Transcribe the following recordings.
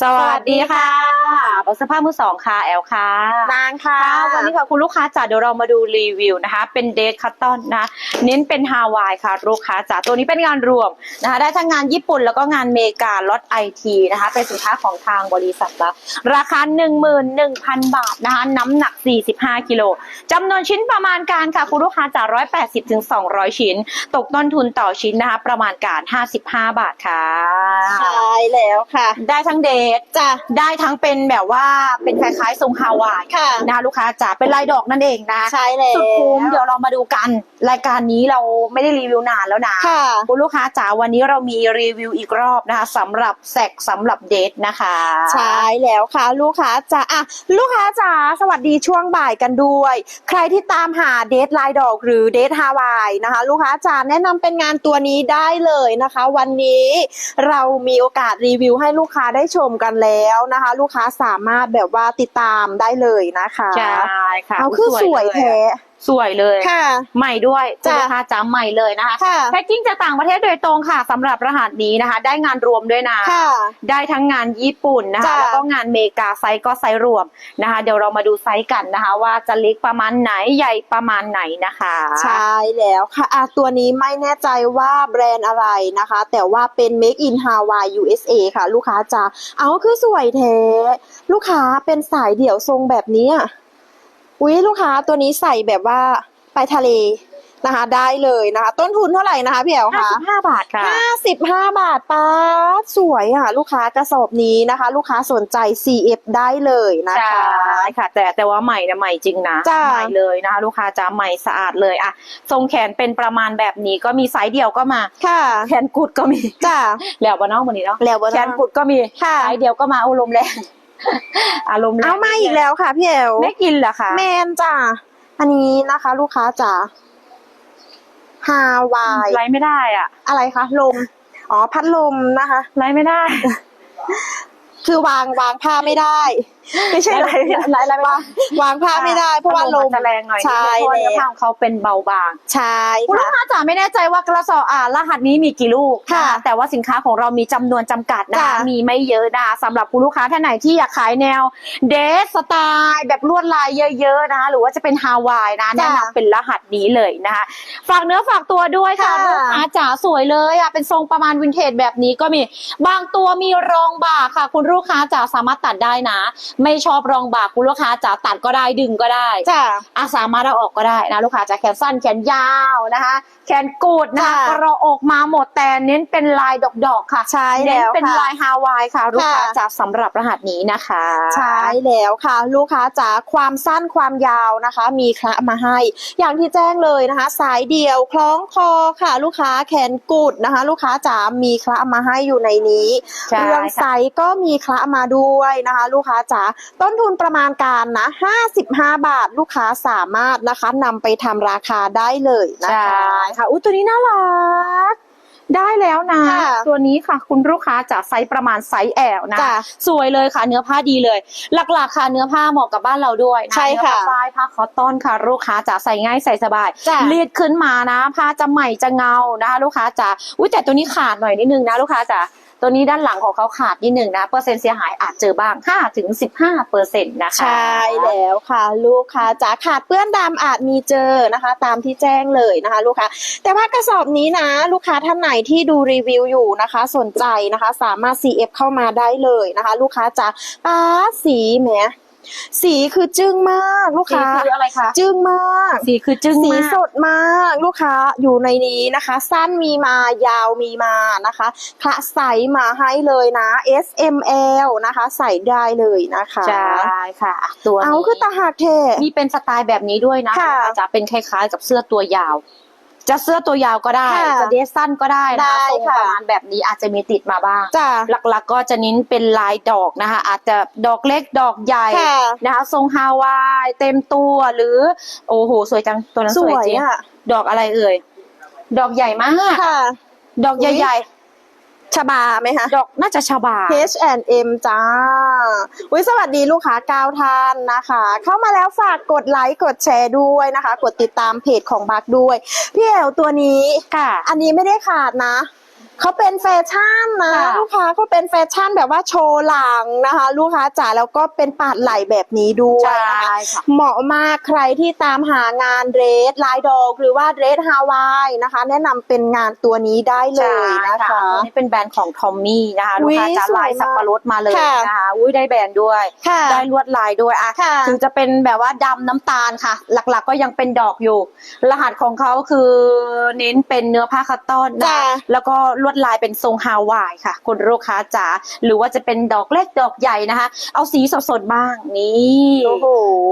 สวัสดีค่ะรถสภาพมือสองค่ะแอลค่ะนางค่ะค่ะ วันนี้ค่ะคุณลูกค้าจ๋าเดี๋ยวเรามาดูรีวิวนะคะ เป็นเดทคัตตอนนะ เน้นเป็นฮาวายค่ะลูกค้าจ๋าตัวนี้เป็นงานรวมนะคะ ได้ทั้งงานญี่ปุ่นแล้วก็งานเมกาล็อตไอทีนะคะ เป็นสินค้าของทางบริษัทละราคา 11,000 บาทนะคะ น้ำหนัก 45 กิโลจำนวนชิ้นประมาณการค่ะคุณลูกค้าจ๋า180ถึง200 ชิ้น ตกต้นทุนต่อชิ้นนะคะ ประมาณการ 55 บาทค่ะ ใช่แล้วค่ะ ได้ทั้งเดทจ้ะ ได้ทั้งเป็นแบบว่าเป็นคล้ายๆทรงฮาวายค่ะนะคะลูกค้าจ๋าเป็นลายดอกนั่นเองนะใช่แล้วสุดคุ้มเดี๋ยวเรามาดูกัน รายการนี้เราไม่ได้รีวิวนานแล้วนะค่ะคุณลูกค้าจ๋าวันนี้เรามีรีวิวอีกรอบนะคะสำหรับแซกสำหรับเดทนะคะใช่แล้วค่ะ ลูกค้าจ๋าอะลูกค้าจ๋าสวัสดีช่วงบ่ายกันด้วย ใครที่ตามหาเดทลายดอกหรือเดทฮาวายนะคะ ลูกค้าจ๋าแนะนำเป็นงานตัวนี้ได้เลยนะคะ วันนี้เรามีโอกาสรีวิวให้ลูกค้าได้ชมกันแล้วนะคะ ลูกค้าสามารถแบบว่าติดตามได้เลยนะคะใช่ค่ะเอาคือสวยเลยแท้ สวยเลยค่ะ ใหม่ด้วยคุณจ้ะลูกค้าจ๋าใหม่เลยนะคะค่ะ แพ็กกิ้งจากต่างประเทศโดยตรงค่ะสำหรับรหัสนี้นะคะ ได้งานรวมด้วยนะ ค่ะ ได้ทั้งงานญี่ปุ่นนะคะ จ้ะแล้วก็งานเมกาไซส์ก็ไซส์รวมนะคะ เดี๋ยวเรามาดูไซส์กันนะคะ ว่าจะเล็กประมาณไหนใหญ่ประมาณไหนนะคะใช่แล้วค่ะอะ ตัวนี้ไม่แน่ใจว่าแบรนด์อะไรนะคะ แต่ว่าเป็น Make in Hawaii USA ค่ะ ลูกค้าจะเอาคือสวยแท้ ลูกค้าเป็นสายเดี่ยวทรงแบบนี้อะ อุ๊ยลูกค้าตัวนี้ใส่แบบว่าไปทะเลนะคะ ได้เลยนะคะ ต้นทุนเท่าไหร่นะคะพี่แอ๋วคะ55บาทค่ะห้าสิบห้าบาทป้าดสวยอะ ลูกค้ากระสอบนี้นะคะ ลูกค้าสนใจ CF ได้เลยนะใช่คะค่ะ แต่แต่ว่าใหม่นะใหม่จริงนะจ้ะใหม่เลยนะคะ ลูกค้าจะใหม่สะอาดเลยอะทรงแขนเป็นประมาณแบบนี้ก็มีไซส์เดียวก็มาค่ะ แขนกุดก็มีจ้าแล้วบ้านนอกวันนี้เนาะแล้วบ่แขนกุดก็มีค่ะไซส์เดียวก็มาอารมณ์แรง อารมณ์แรงเอามาอีกแล้วค่ะพี่แอ๋วไม่กินเหรอคะแมนจ้ะอันนี้นะคะ ลูกค้าจ๋าฮาวายไลฟ์ไม่ได้อะ อะไรคะลมอ๋อพัดลมนะคะไลฟ์ไม่ได้ คือวางวางผ้าไม่ได้ไม่ใช่อะไรไลฟ์ไลฟ์ไม่ได้วางวางผ้าไม่ได้ เพราะว่าลมจะแรงหน่อยใช่เพราะว่าเนื้อแล้วผ้าของเขาเป็นเบาบางใช่คุณลูค่ะกค้าจ๋าไม่แน่ใจว่ากระสอบอ่ารหัสนี้มีกี่ลูกค่ะนแต่ว่าสินค้าของเรามีจำนวนจำกัดนะคะจ้ะมีไม่เยอะนะสำหรับคุณลูกค้าท่านไหนที่อยากขายแนวเดสสไตล์แบบลวดลายเยอะๆนะคะหรือว่าจะเป็นฮาวายนะแนะนำเป็นรหัสนี้เลยนะคะฝากเนื้อฝากตัวด้วยค่ะค่ะลูกค้าจ๋าสวยเลยอะเป็นทรงประมาณวินเทจแบบนี้ก็มี บางตัวมีรองบ่าค่ะ คุณลูกค้าจ๋าสามารถตัดได้นะไม่ชอบรองบ่าคุณลูกค้าจ๋าตัดก็ได้ดึงก็ได้จ้ะอาสามารถเอาออกก็ได้นะลูกค้าจะแขนสั้นแขนยาวนะคะแข นกูดนะคะค่ะก็เราออกมาหมดแต่เน้นเป็นลายดอกๆค่ะใช่เน้นแล้วเป็นค่ะลายฮาวายค่ะลูกค้าค่ะจะสำหรับรหัสนี้นะคะ ใช่แล้วค่ะ ลูกค้าจ๋าความสั้นความยาวนะคะ มีคละมาให้ อย่างที่แจ้งเลยนะคะ สายเดียวคล้องคอค่ะ ลูกค้าแขนกุดนะคะ ลูกค้าจ๋ามีคละมาให้อยู่ในนี้ ใช่เรื่องไซค่ะส์ก็มีคละมาด้วยนะคะ ลูกค้าจ๋าต้นทุนประมาณการนะ 55 บาท ลูกค้าสามารถนะคะนำไปทำราคาได้เลยนะใช่คะค่ะอุ้ยตัวนี้น่ารัก ได้แล้วนะ ค่ะตัวนี้ค่ะ คุณลูกค้าจะไซส์ประมาณไซส์แอลนะ จ้ะสวยเลยค่ะ เนื้อผ้าดีเลย หลักๆค่ะเนื้อผ้าเหมาะกับบ้านเราด้วยนใช่ค่ะเนื้อผ้าฝ้ายผ้าคอตตอนค่ะ ลูกค้าจะใส่ง่ายใส่สบายจ้ะ รีดขึ้นมานะผ้าจะใหม่จะเงานะคะ ลูกค้าจ๋าอุ้ยแต่ตัวนี้ขาดหน่อยนิดนึงนะ ลูกค้าจ๋า ตัวนี้ด้านหลังของเขาขาดนิดนึงนะ เปอร์เซ็นต์เสียหายอาจเจอบ้าง5ถึง15เปอร์เซ็นต์นะคะ ใช่แล้วค่ะลูกค้าจ๋าขาดเปื้อนดำอาจมีเจอนะคะ ตามที่แจ้งเลยนะคะ ลูกค้า แต่ว่ากระสอบนี้นะ ลูกค้าท่านไหนที่ดูรีวิวอยู่นะคะ สนใจนะคะ สามารถ CF เข้ามาได้เลยนะคะ ลูกค้าจ๋าป้าสีแหม สีคือจึ้งมากลูกสีค้าคืออะไรคะจึ้งมาก สีคือจึ้งสีมากสดมากลูกค้าอยู่ในนี้นะคะ สั้นมีมายาวมีมานะคะคละไซส์มาให้เลยนะ S M L นะคะ ใส่ได้เลยนะคะใช่ค่ะอะตัวนี้เอาคือตาหักเทมีเป็นสไตล์แบบนี้ด้วยนะค่ะจะเป็นคล้ายๆกับเสื้อตัวยาว จะเสื้อตัวยาวก็ได้ค่ะจะเดรสสั้นก็ได้นะได้ทรงค่ะประมาณแบบนี้อาจจะมีติดมาบ้าง จ้ะ หลักๆก็จะเน้นเป็นลายดอกนะคะ อาจจะดอกเล็กดอกใหญ่ค่ะนะคะทรงฮาวายเต็มตัวหรือ โอ้โห สวยจังตัวนั้นสสวยวยจริงอะดอกอะไรเอ่ย ดอกใหญ่มาก ค่ะ ดอกใหญ่ ชบาไหมคะๆดอกน่าจะชบา H&M จ้าอุ้ยสวัสดีลูกค้าก้าวท่านนะคะ เข้ามาแล้วฝากกดไลค์กดแชร์ด้วยนะคะ กดติดตามเพจของบักด้วย พี่แอลตัวนี้ค่ะ อันนี้ไม่ได้ขาดนะ เขาเป็นแฟชั่นนะค่ะลูกค้าเขาเป็นแฟชั่นแบบว่าโชว์หลังนะคะ ลูกค้าจ๋าแล้วก็เป็นปาดไหล่แบบนี้ด้วยนะคะค่ะ เหมาะมากใครที่ตามหางานเดรสลายดอกหรือว่าเดรสฮาวายนะคะ แนะนำเป็นงานตัวนี้ได้เลยนะคะ ตัวนี้เป็นแบรนด์ของทอมมี่นะคะลูกค้าอุ๊ยจะลายสวยมากสับปะรดมาเลยค่ะ นะคะอุ้ยได้แบรนด์ด้วย ค่ะ ได้ลวดลายด้วยอะค่ะ ถึงจะเป็นแบบว่าดำน้ำตาลค่ะ หลักๆก็ยังเป็นดอกอยู่ รหัสของเขาคือเน้นเป็นเนื้อผ้าคัตตอนนะจ้ะ แล้วก็ลวดลายเป็นทรงฮาวายค่ะ คุณลูกค้าจ๋าหรือว่าจะเป็นดอกเล็กดอกใหญ่นะคะ เอาสีสดๆบ้างนี่โอ้โห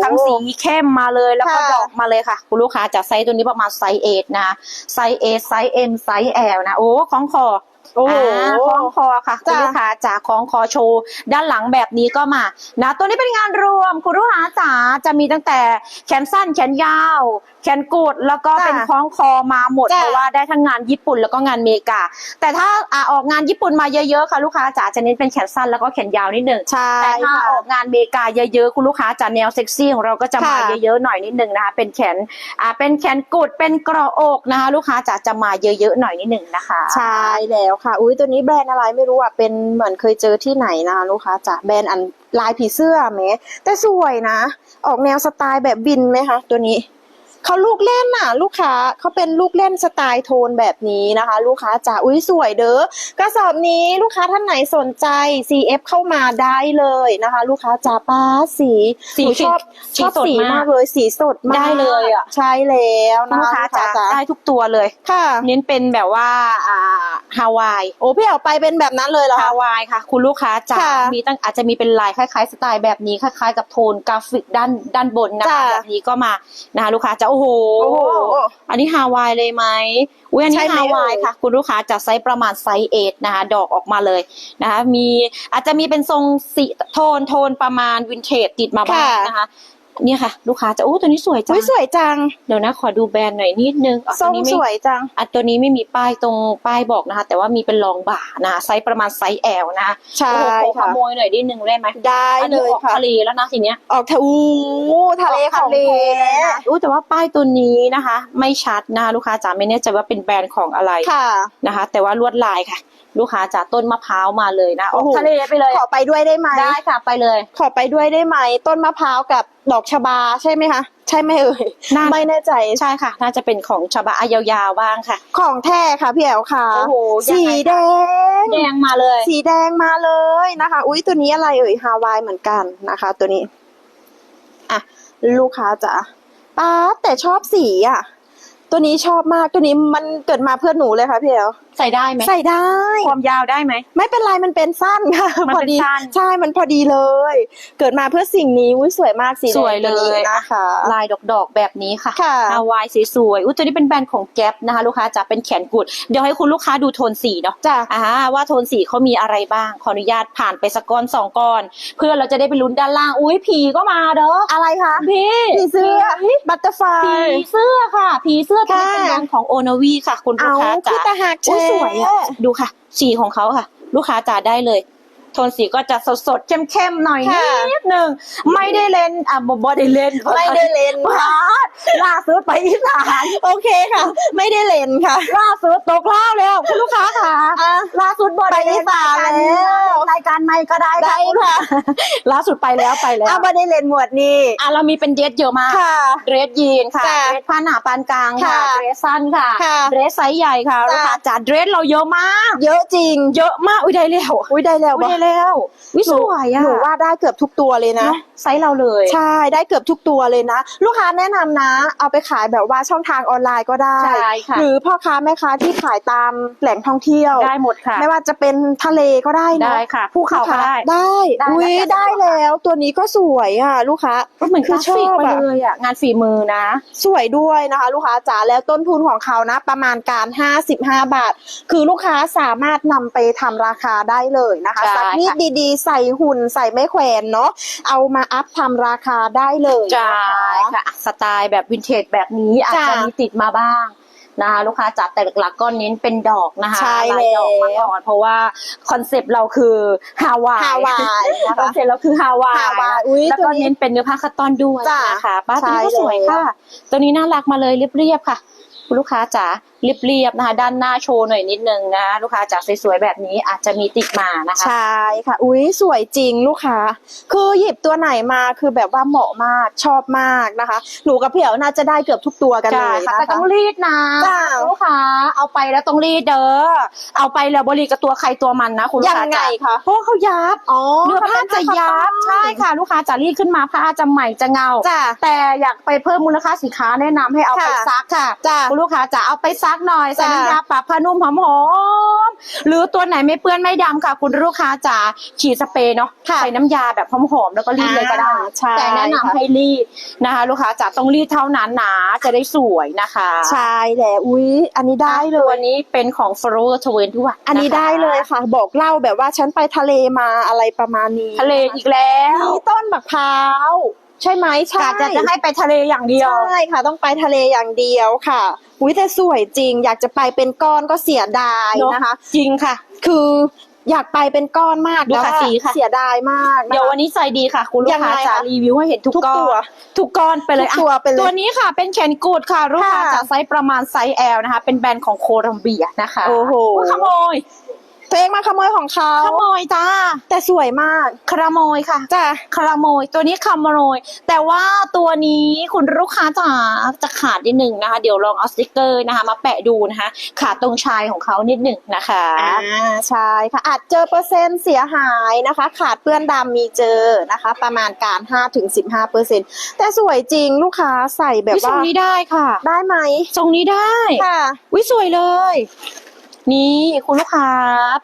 ทั้งสีเข้มมาเลยแล้วก็ค่ะดอกมาเลยค่ะ คุณลูกค้าจะไซส์ตัวนี้ประมาณไซส์เอนะคะไซส์เอไซส์เอ็มไซส์แอลนะโอ้ของคอ โอ้โห อ่าคล้องคอค่ะคุณจ้ะ ลูกค้าจ๋าคล้องคอโชว์ ด้านหลังแบบนี้ก็มานะตัวนี้เป็นงานรวมคุณลูกค้าจ๋าจะมีตั้งแต่แขนสั้นแขนยาว แขนกุดแล้วก็จ้ะเป็นคล้องคอมาหมดจ้ะ เพราะว่าได้ทั้งงานญี่ปุ่นแล้วก็งานอเมริกา แต่ถ้าอ่าออกงานญี่ปุ่นมาเยอะๆค่ะลูกค้าจ๋าจะเน้นเป็นแขนสั้นแล้วก็แขนยาวนิดหนึ่ง ใช่แต่ถ้าค่ะ ออกงานอเมริกาเยอะๆ คุณลูกค้าจะแนวเซ็กซี่ของเราก็จะมาค่ะเยอะๆหน่อยนิดนึงนะคะเป็นแขนอ่าเป็นแขนกุดเป็นกระอกนะคะ ลูกค้าจะจะมาเยอะๆหน่อยนิดนึงนะคะ ใช่แล้วค่ะ อุ้ยตัวนี้แบรนด์อะไรไม่รู้อะ เป็นเหมือนเคยเจอที่ไหนนะคะลูกค้าจ้ะแบรนด์อันลายผีเสื้อไหมแต่สวยนะ ออกแนวสไตล์แบบบินไหมคะตัวนี้ เขาลูกเล่นน่ะ ลูกค้าเขาเป็นลูกเล่นสไตล์โทนแบบนี้นะคะ ลูกค้าจ๋าอุ้ยสวยเด้อกระสอบนี้ลูกค้าท่านไหนสนใจ CF เข้ามาได้เลยนะคะ ลูกค้าจ๋าป้าสีสีหนูชอบสีชอบสดสีมากมากเลยสีสดมากได้เลยอะ ใช่แล้วนะลูกคะค้าลูกจะจ๋าได้ทุกตัวเลย ค่ะเน้นเป็นแบบว่าอ่าฮาวาย โอ้พี่เอาไปเป็นแบบนั้นเลยเหรอฮาคะ วายค่ะ คุณลูกค้าจะค่ะมีตั้งอาจจะมีเป็นลายคล้ายๆ สไตล์แบบนี้คล้ายๆ กับโทนกราฟิกด้านด้านบนนะคะจ้ะ แบบนี้ก็มานะคะลูกค้าจะโอ้โหโอ้โห อันนี้ฮาวายเลยไหมอุ้ยอันนี้ใช่ไหมฮาวายเอ่ยค่ะ คุณลูกค้าจะไซส์ประมาณไซส์เอทนะคะ ดอกออกมาเลยนะคะ มีอาจจะมีเป็นทรงสีโทนโทนประมาณวินเทจติดมาบ้างค่ะนะคะ เนี่ยค่ะ ลูกค้าจะโอ้ตัวนี้สวยจังอุ้ยสวยจัง เดี๋ยวนะขอดูแบรนด์หน่อยนิดนึงอะทตัรวงนี้ไม่สวยจัง อะตัวนี้ไม่มีป้ายตรงป้ายบอกนะคะ แต่ว่ามีเป็นรองบ่านะคะไซส์ประมาณไซส์แอลนะคะใช่โอ้โหขอขค่ะ โมยหน่อยนิดนึงได้ไหมได้อันเลนี้ยออกค่ะ ทะเลแล้วนะทีเนี้ย ออกทะอูทะเลของทะเลแท้เลยนะอู้แต่ว่าป้ายตัวนี้นะคะ ไม่ชัดนะคะลูกค้าจ๋าไม่แน่ใจว่าเป็นแบรนด์ของอะไรค่ะ นะคะ แต่ว่าลวดลายค่ะ ลูกค้าจ๋าต้นมะพร้าวมาเลยนะอโอ้อกโห ทะเลไปเลยขอไปด้วยได้ไหม ได้ค่ะไปเลย ขอไปด้วยได้ไหม ต้นมะพร้าวกับดอกชบาใช่ไหมคะ ใช่ไหมเอ่ยน่าไม่แน่ใจใช่ค่ะ น่าจะเป็นของชาวบ้านอะยาวๆบ้างค่ะ ของแท้ค่ะพี่แอลค่ะโอ้โหยังสีไงแดคะงแดงมาเลย สีแดงมาเลยนะคะ อุ้ยตัวนี้อะไรเอ่ยฮาวายเหมือนกันนะคะ ตัวนี้อะลูกค้าจ๋าป้าดแต่ชอบสีอะ ตัวนี้ชอบมากตัวนี้มันเกิดมาเพื่อหนูเลยค่ะพี่แอล ใส่ได้ไหมใส่ได้ ความยาวได้ไหม ไม่เป็นไรมันเป็นสั้นค่ะมันพอเป็นดีสั้นใช่มันพอดีเลย เกิดมาเพื่อสิ่งนี้อุ้ยสวยมากสีแดงสวยเลยตัวนี้นะคะ ลายดอกๆแบบนี้ค่ะค่ะฮาวายสวยๆอุ้ยตัวนี้เป็นแบรนด์ของแก๊ปนะคะ ลูกค้าจะเป็นแขนกุด เดี๋ยวให้คุณลูกค้าดูโทนสีเนาะจ้ะอ่าว่าโทนสีเขามีอะไรบ้าง ขออนุญาตผ่านไปสักก้อนสองก้อน เพื่อเราจะได้ไปลุ้นด้านล่างอุ้ยผีก็มาเด้ออะไรคะพี่ผีเสื้อบัตเตอร์ไฟผีเสื้อค่ะผีเสื้อที่ค่ะเป็นแบรนด์ของโอนาวีค่ะคุณลูเอากค้าคือจ๋าตาหักอุ้ยแชสวยอะดูค่ะ สีของเขาค่ะ ลูกค้าจ๋าได้เลย โทนสีก็จะสดๆเข้มๆหน่อยค่ะนิดนึงไม่ได้เล่นอะบอบได้เล่นไม่ได้เล่นพาดล่าสุดไปอีสานโอเคค่ะ ไม่ได้เล่นค่ะ ล่าสุดตกล่าวแล้วคุณลูกค้าค่ะอะล่าสุดบอไปอีสานแล้วรายการใหม่ก็ได้ได้ค่ะล่าสุดไปแล้วไปแล้วอะไม่ได้เล่นหมวดนี้อะเรามีเป็นเดรสเยอะมากค่ะเดรสยีนค่ะจ้ะเดรสผ้าหนาปานกลางค่ะค่ะเดรสสั้นค่ะค่ะเดรสไซส์ใหญ่ค่ะจ้ะลูกค้าจ๋าเดรสเราเยอะมาก เยอะจริง เยอะมากอุ้ยได้แล้วอุ้ยได้แล้วอุ้ยปะได้แล้ววิสวยอะหนูว่าได้เกือบทุกตัวเลยนะเนอะไซส์เราเลย ใช่ได้เกือบทุกตัวเลยนะ ลูกค้าแนะนำนะ เอาไปขายแบบว่าช่องทางออนไลน์ก็ได้ใช่ค่ะหรือพ่อค้าแม่ค้าที่ขายตามแหล่งท่องเที่ยวได้หมดค่ะ ไม่ว่าจะเป็นทะเลก็ได้นะได้ค่ะภูเขาก็ได้ได้ได้อุ้ยแล้วแต่ได้สะดวกแล้ว ตัวนี้ก็สวยอะ ลูกค้าก็เหมือนคืกอราฟิกชอบไปอะเลยอะงานฝีมือนะ สวยด้วยนะคะ ลูกค้าจ๋าแล้วต้นทุนของเขานะ ประมาณการ 55 บาท คือลูกค้าสามารถนำไปทำราคาได้เลยนะคะใช่สักนิดค่ะดีๆ ใส่หุ่นใส่ไม่แขวนเนาะเอามาอัพทำราคาได้เลยใช่นะคะค่ะสไตล์แบบวินเทจแบบนี้อาจจ้ะจะมีติดมาบ้างนะคะลูกค้าจัดแต่หลักๆก็เน้นเป็นดอกนะคะใช่ลายดอกมาแล้วก่อนเพราะว่าคอนเซปต์เราคือฮาวายฮาวายนะคอนคะเซปต์เราคือฮาวายฮาวายอุ๊ยแล้วตัก็วนี้เน้นเป็นเนื้อผ้าคัตตอนด้วยจ้ะนะคะป้าตัวนี้ก็ใช่สวยแล้วค่ะ ตัวนี้น่ารักมาเลยเรียบๆค่ะคุณลูกค้าจ๋า เรียบๆนะคะ ด้านหน้าโชว์หน่อยนิดนึงนะลูกค้าจ๋าสวยๆแบบนี้อาจจะมีติดมานะคะ ใช่ค่ะ อุ้ยสวยจริงลูกค้า คือหยิบตัวไหนมาคือแบบว่าเหมาะมากชอบมากนะคะ หนูกับพี่เอ๋วน่าจะได้เกือบทุกตัวกันเลใช่ยค่ะนะแต่ต้คะองรีดนะจ้าลูกค้าเอาไปแล้วต้องรีดเด้อเอาไปแล้วบริกับตัวใครตัวมันนะคุณลูกยังค้าไงจ๋าคะเพราะว่าเขายับอ๋อเนื้อผ้าจะยับใช่ค่ะ ลูกค้าจะรีดขึ้นมาผ้าจะใหม่จะเงาจ้าแต่อยากไปเพิ่มมูลค่าสินค้าแนะนำให้เอาไปค่ะซักค่ะจ้าคุณลูกค้าจะเอาไปซักหน่อยใส่จ้ะน้ำยาปรับผ้านุ่มหอมๆหรือตัวไหนไม่เปื้อนไม่ดำค่ะ คุณลูกค้าจะฉีดสเปรย์เนาะค่ะใส่น้ำยาแบบหอมๆแล้วก็รีดเลยก็ได้อ่าใช่แต่แนะนำค่ะให้รีดนะคะ ลูกค้าจะต้องรีดเท่านั้นนะจะได้สวยนะคะใช่แหละอุ้ยอันนี้ได้เลตัวยนี้เป็นของ f l o w e r ทด้วยอันนี้ได้เลยค่ะ บอกเล่าแบบว่าฉันไปทะเลมาอะไรประมาณนี้ ทะเลอีกแล้วมีต้นมะพร้าว ใช่ไหมใช่กะจะจะให้ไปทะเลอย่างเดียว ใช่ค่ะ ต้องไปทะเลอย่างเดียวค่ะอุ้ยแต่สวยจริง อยากจะไปเป็นก้อนก็เสียดายเนอะนะคะ จริงค่ะ คืออยากไปเป็นก้อนมากดูแต่ค่ะว่าสีค่ะเสียดายมากนะคะเดี๋ยววันนี้ใส่ดีค่ะ คุณลูกยังค้าไงจะคะรีวิวให้เห็นทุกทุกก้อตัวนทุกก้อนไปเลยทุกตัวไปเลยตัวนี้ค่ะ เป็นแขนกูดค่ะลูกค้าค่ะจะไซส์ประมาณไซส์ L นะคะ เป็นแบรนด์ของโคลัมเบียนะคะ โอ้โหยขโมย ตัวเองมาขโมยของเขาขโมยจ้า แต่สวยมากขโมยค่ะจ้ะขโมย ตัวนี้ขโมย แต่ว่าตัวนี้คุณลูกค้าจ๋าจะขาดนิดหนึ่งนะคะ เดี๋ยวลองเอาสติกเกอร์นะคะ มาแปะดูนะคะ ขาดตรงชายของเขานิดหนึ่งนะคะอ่าใช่ค่ะอาจเจอเปอร์เซ็นต์เสียหายนะคะ ขาดเปื้อนดำมีเจอนะคะ ประมาณการ5ถึง15เปอร์เซ็นต์แต่สวยจริงลูกค้าใส่แบบวิทรว่างนี้ได้ค่ะ ได้ไหมทรงนี้ได้ค่ะวิสวยเลย นี่คุณลูกค้า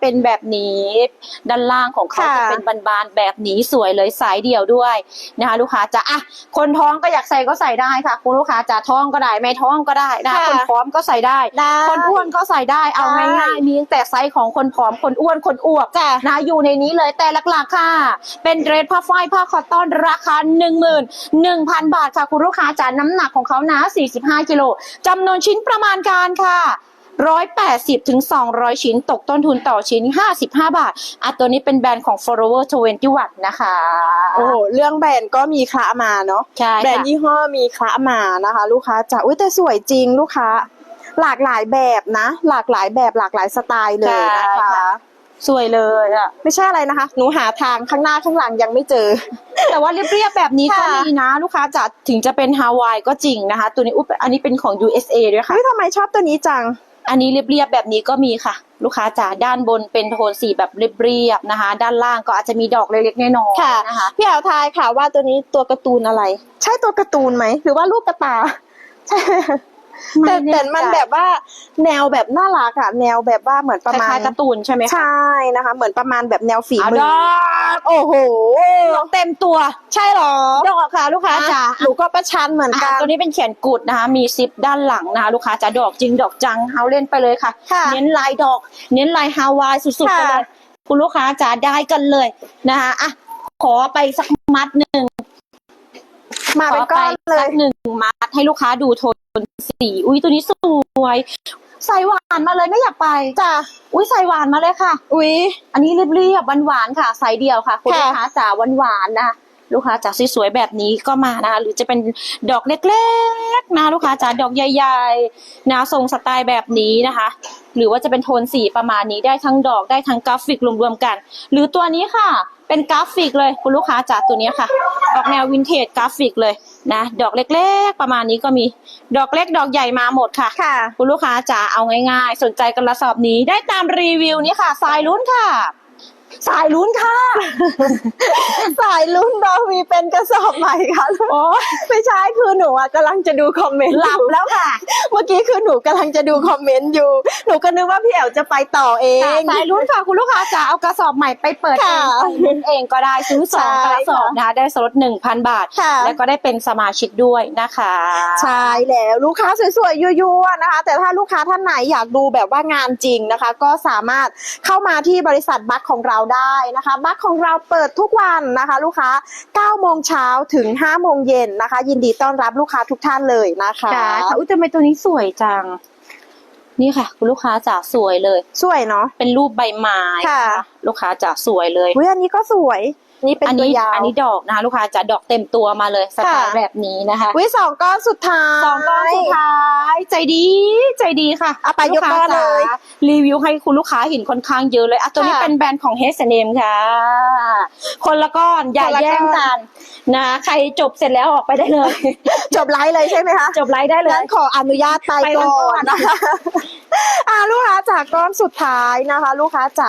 เป็นแบบนี้ ด้านล่างของเขาค่ะจะเป็นบานๆแบบนี้สวยเลยสายเดี่ยวด้วยนะคะ ลูกค้าจะอะคนท้องก็อยากใส่ก็ใส่ได้ค่ะ คุณลูกค้าจะท้องก็ได้ไม่ท้องก็ได้นะคะคนพร้อมก็ใส่ได้ ได้ คนอ้วนก็ใส่ได้เอาได้ ง่ายๆมีตั้งแต่ไซส์ของคนผอมคนอ้วนคนอ้วก จ้ะ นะอยู่ในนี้เลยแต่หลักๆค่ะ เป็นเดรสผ้าฝ้ายผ้าคอตตอนราคา 11,000 บาทค่ะ คุณลูกค้าจ๋าน้ำหนักของเขานะ 45 กิโลจำนวนชิ้นประมาณการค่ะ 180ถึง200 ชิ้น ตกต้นทุนต่อชิ้น 55 บาทอะตัวนี้เป็นแบรนด์ของ Forever 21นะคะ โอ้โหเรื่องแบรนด์ก็มีคละมาเนาะใช่แบรนค่ะด์ยี่ห้อมีคละมานะคะ ลูกค้าจ๋าอุ้ยแต่สวยจริงลูกค้า หลากหลายแบบนะ หลากหลายแบบหลากหลายสไตล์เลยนะใช่คะ ค่ะ สวยเลยอะ ไม่ใช่อะไรนะคะ หนูหาทางข้างหน้าข้างหลังยังไม่เจอ แต่ว่าเรียบๆแบบนี้ก็ค่ะ มีนะ ลูกค้าจ๋าถึงจะเป็นฮาวายก็จริงนะคะ ตัวนี้อุ๊บอันนี้เป็นของ USA ด้วยค่ะ เฮ้ยทำไมชอบตัวนี้จัง อันนี้เรียบๆแบบนี้ก็มีค่ะ ลูกค้าจ๋าด้านบนเป็นโทนสีแบบเรียบๆนะคะ ด้านล่างก็อาจจะมีดอกเล็กๆน้อยค่ะ ๆนะคะ พี่แอวทายค่ะว่าตัวนี้ตัวการ์ตูนอะไร ใช่ตัวการ์ตูนไหม หรือว่ารูปกระตาใช่ แต่ไม่แน่ใจแต่มันแบบว่าแนวแบบน่ารักอะแนวแบบว่าเหมือนคประมาณล้ายๆการ์ตูนใช่ไหมคะใช่นะคะ เหมือนประมาณแบบแนวฝีเอามืดอ อกโอ้โหดอกเต็มตัว ใช่เหรอดอกค่ะลูกค้าจ๋าหนูก็ประชันเหมือนอะกันตัวนี้เป็นแขนกุดนะคะ มีซิปด้านหลังนะคะลูกค้าจ๋าดอกจริงดอกจังเอาเล่นไปเลยค่ะ ค่ะ เน้นลายดอก เน้นลายฮาวายสุดๆไปเลยค่ะคุณลูกค้าจ๋าได้กันเลยนะคะอะขอไปสักมัดหนึ่งมาเป็นก้อนขเลสัย กหนึ่งมัดให้ลูกค้าดูโท นสีอุ้ยตัวนี้สวยใส่หวานมาเลยไม่อยากไปจ้ะอุ้ยใส่หวานมาเลยค่ะ อุ๊ยอันนี้เรียบๆหวานๆค่ะใส่เดียวค่ะคุณค่ะลูกค้าจ๋าหวานๆนะลูกค้าจ๋าสวยๆแบบนี้ก็มานะคะหรือจะเป็นดอกเล็กๆนะลูกค้าจ๋าดอกใหญ่ๆนะทรงสไตล์แบบนี้นะคะ หรือว่าจะเป็นโทนสีประมาณนี้ได้ทั้งดอกได้ทั้งกราฟิกรวมๆกัน หรือตัวนี้ค่ะ เป็นกราฟิกเลยคุณลูกค้าจ๋าตัวนี้ค่ะ ออกแนววินเทจกราฟิกเลย นะดอกเล็กๆ ประมาณนี้ก็มีดอกเล็กดอกใหญ่มาหมดค่ะ ค่ะ คุณลูกค้าจ๋าเอาง่ายๆ สนใจกันระสอบนี้ได้ตามรีวิวนี้ค่ะสายลุ้นค่ะ สายลุ้นค่ะ สายลุ้นบอวีเป็นกระสอบใหม่ค่ะโอ้ไม่ใช่คือหนูอะกำลังจะดูคอมเมนต์หลับแล้วค่ะ เมื่อกี้คือหนูกำลังจะดูคอมเมนต์อยู่ หนูก็นึกว่าพี่แอวจะไปต่อเอง สายลุ้นค่ะคุณลูกค้าจ๋าเอากระสอบใหม่ไปเปิดเองค่ะสายลุ้นเองก็ได้ซื้อสองใช่กระสอบนะคะได้สลดหนึ่งพันบาทค่ะแล้วก็ได้เป็นสมาชิกด้วยนะคะ ใช่แล้วลูกค้าสวยๆยั่วๆนะคะ แต่ถ้าลูกค้าท่านไหนอยากดูแบบว่างานจริงนะคะ ก็สามารถเข้ามาที่บริษัทบัคของเราได้นะคะ บัคของเราเปิดทุกวันนะคะ ลูกค้า9โมงเช้าถึง5โมงเย็นนะคะ ยินดีต้อนรับลูกค้าทุกท่านเลยนะคะจ๋าค่ะอุ้ยทำไมตัวนี้สวยจัง นี่ค่ะ คุณลูกค้าจ๋าสวยเลย สวยเนาะเป็นรูปใบไม้ค่ะ ลูกค้าจะสวยเลยอุ้ยอันนี้ก็สวย นี่เป็นอัตัวนี้ยาวอันนี้ดอกนะคะ ลูกค้าจะดอกเต็มตัวมาเลยสไตล์ค่ะแบบนี้นะคะอุ้ยสองก้อนสุดท้ายสองก้อนสุดท้ายใจดีใจดีค่ะเอาไปยกก้อนเลยกค้าจ๋ารีวิวให้คุณลูกค้าเห็นค่อนข้างเยอะเลยอะตัวนี้ค่ะเป็นแบรนด์ของ H&M ค่ะ คนละก้อนอย่าคนละก้อนแย่งกันนะใครจบเสร็จแล้วออกไปได้เลย จบไลฟ์เลยใช่ไหมคะจบไลฟ์ได้เลยงั้นขออนุญาตไปไปก่ก่ออนนนะคะอ่าลูกค้าจากก้อนสุดท้ายนะคะ ลูกค้าจ๋า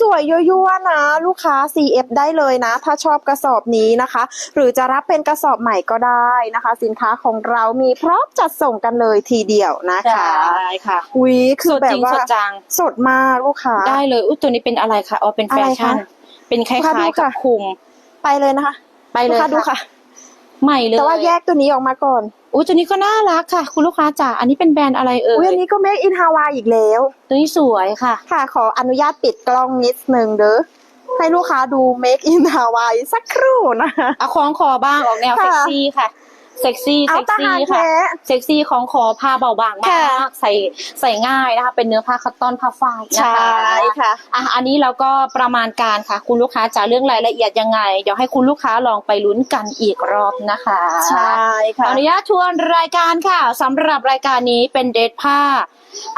สวยๆยั่วๆนะลูกค้า CF ได้เลยนะ ถ้าชอบกระสอบนี้นะคะ หรือจะรับเป็นกระสอบใหม่ก็ได้นะคะ สินค้าของเรามีพร้อมจัดส่งกันเลยทีเดียวนะคะใช่ค่ะวิคืสอดแบจบริงว่าสดจังสดมากลูกค้า ได้เลยอุ้ยตัวนี้เป็นอะไรคะอ๋อเป็นแฟชั่น อะไรคะเป็นคล้ลูกค้าดูายๆกับค่ะ คุมไปเลยนะคะไปเลยลูกค้าดูค่ะ ใหม่เลยแต่ว่าแยกตัวนี้ออกมาก่อน อุ้ยตัวนี้ก็น่ารักค่ะ คุณลูกค้าจ๋าอันนี้เป็นแบรนด์อะไรเอ่อุ้ยอัยนนี้ก็ Make in Hawaii อีกแล้ว ตัวนี้สวยค่ะ ค่ะ ขออนุญาตปิดกล้องนิดนึงเด้อ ให้ลูกค้าดู Make in Hawaii สักครู่นะคะ เอาคล้องคอบ้างออกแนวค่ะ เซ็กซี่ค่ะ เซ็กซี่เอาเซ็กตาซี่หารค่ะแท้เซ็กซี่ของคอผ้าเบาบางมาค่ะกใส่ใส่ง่ายนะคะ เป็นเนื้อผ้าคัตตอนผ้าฝ้ายนะคะค่ะ อะอันนี้เราก็ประมาณการค่ะ คุณลูกค้าจะเรื่องรายละเอียดยังไง เดี๋ยวให้คุณลูกค้าลองไปลุ้นกันอีกรอบนะคะ ใช่ขอค่ะ อนุญาตทวนรายการค่ะสำหรับรายการนี้เป็นเดทผ้า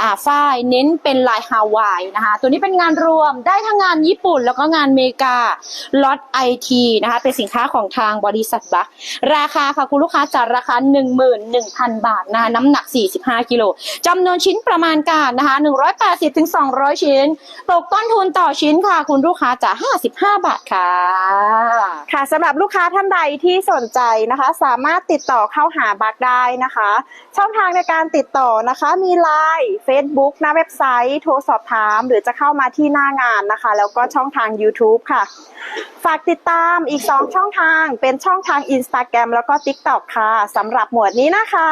อ่าฝ้ายเน้นเป็นลายฮาวายนะคะ ตัวนี้เป็นงานรวมได้ทั้งงานญี่ปุ่น แล้วก็งานเมกาล็อตไอทีนะคะ เป็นสินค้าของทางบริษัทบัคราคาค่ะคุณลูกค้าจัดราคา 11,000 บาทนะคะน้ำหนัก 45 กิโลจำนวนชิ้นประมาณการนะคะ180ถึง200 ชิ้น ตกต้นทุนต่อชิ้นค่ะคุณลูกค้าจะ55 บาทค่ะ ค่ะสำหรับลูกค้าท่านใดที่สนใจนะคะ สามารถติดต่อเข้าหาบักได้นะคะ ช่องทางในการติดต่อนะคะมี Line Facebook หน้าเว็บไซต์ โทรสอบถาม หรือจะเข้ามาที่หน้างานนะคะ แล้วก็ช่องทาง YouTube ค่ะ ฝากติดตามอีก 2 ช่องทางเป็นช่องทาง Instagram แล้วก็ TikTok ค่ะสำหรับหมวดนี้นะคะ